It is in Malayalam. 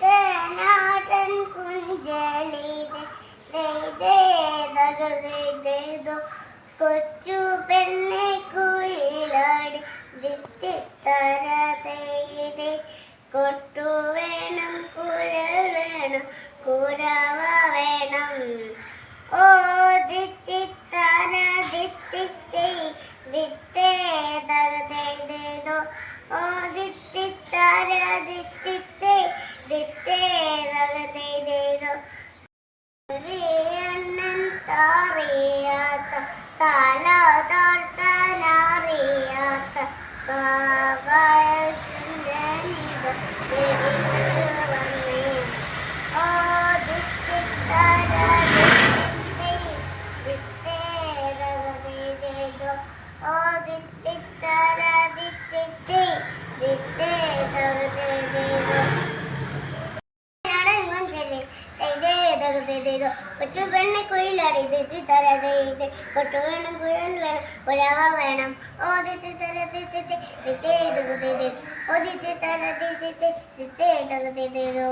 തേനാടൻ കുഞ്ചലിത് ദൈതേതകതേതോ കൊച്ചു പെണ്ണെ കുയിലാടി ദിത്തിത്തരതേതേ കൊട്ടു വേണം കുഴൽ വേണം കുരവ വേണം. ഓ ദിത്തിത്തര ദിത്തിത്തേ ദിത്തേ ദഗതേതോ ഓ ദിത്തിത്തര താറിയാത്ത തല തോർത്തനറിയാത്ത കാവൽ ഇതോ കൊച്ചു പെണ്ണെ കുയിലാടി ദിത്തി തര ഇത് കൊട്ടു വേണം കുഴൽ വേണം കുഴവ വേണം. ഓ ദിത്തി തര ദിത്തി ദിത്തേ ഇതോ